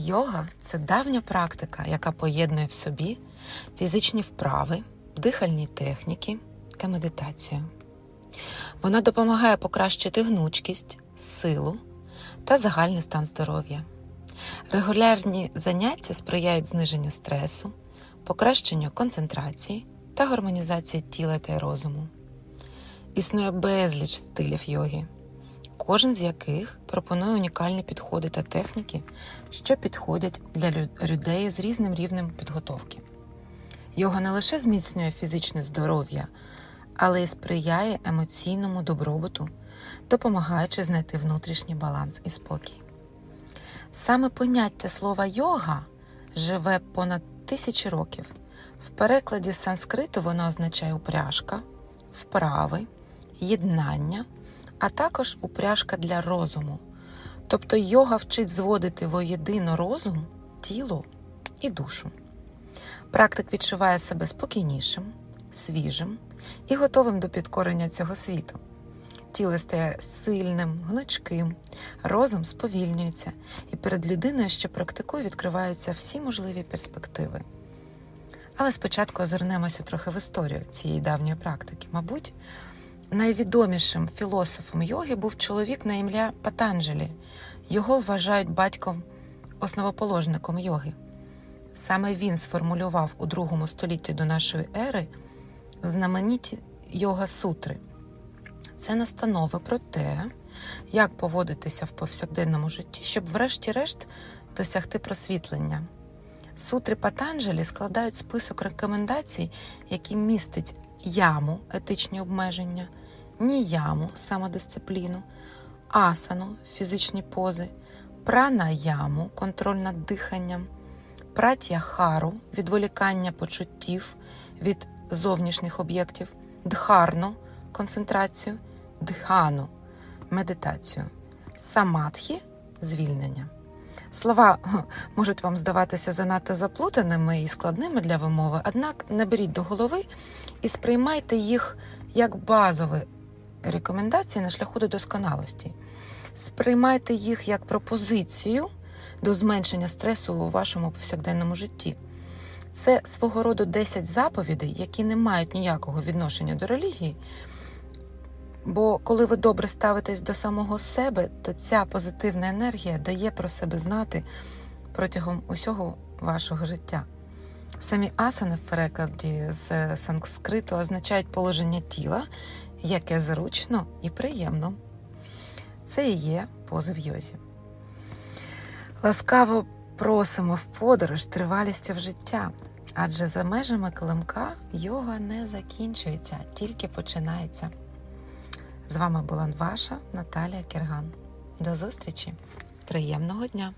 Йога це давня практика, яка поєднує в собі фізичні вправи, дихальні техніки та медитацію. Вона допомагає покращити гнучкість, силу та загальний стан здоров'я. Регулярні заняття сприяють зниженню стресу, покращенню концентрації та гармонізації тіла та розуму. Існує безліч стилів йоги, кожен з яких пропонує унікальні підходи та техніки, що підходять для людей з різним рівнем підготовки. Йога не лише зміцнює фізичне здоров'я, але й сприяє емоційному добробуту, допомагаючи знайти внутрішній баланс і спокій. Саме поняття слова йога живе понад тисячі років. В перекладі з санскриту воно означає упряжка, вправи, єднання, а також упряжка для розуму. Тобто йога вчить зводити воєдино розум, тіло і душу. Практик відчуває себе спокійнішим, свіжим і готовим до підкорення цього світу. Тіло стає сильним, гнучким, розум сповільнюється, і перед людиною, що практикує, відкриваються всі можливі перспективи. Але спочатку озирнемося трохи в історію цієї давньої практики. Мабуть, найвідомішим філософом йоги був чоловік на ім'я Патанджелі. Його вважають батьком основоположником йоги. Саме він сформулював у другому столітті до нашої ери знамениті йога сутри. Це настанови про те, як поводитися в повсякденному житті, щоб, врешті-решт, досягти просвітлення. Сутри Патанджелі складають список рекомендацій, які містить яму етичні обмеження, ніяму самодисципліну, асану фізичні пози, пранаяму контроль над диханням, пратяхару відволікання почуттів від зовнішніх об'єктів, дхарну концентрацію, дхану медитацію, самадхі звільнення. Слова можуть вам здаватися занадто заплутаними і складними для вимови, однак не беріть до голови і сприймайте їх як базові рекомендації на шляху до досконалості. Сприймайте їх як пропозицію до зменшення стресу у вашому повсякденному житті. Це свого роду 10 заповідей, які не мають ніякого відношення до релігії. Бо коли ви добре ставитесь до самого себе, то ця позитивна енергія дає про себе знати протягом усього вашого життя. Самі асани в перекладі з санскриту означають положення тіла, яке зручно і приємно. Це і є пози в йозі. Ласкаво просимо в подорож тривалістю в життя, адже за межами килимка йога не закінчується, тільки починається. З вами була ваша Наталія Кірган. До зустрічі! Приємного дня!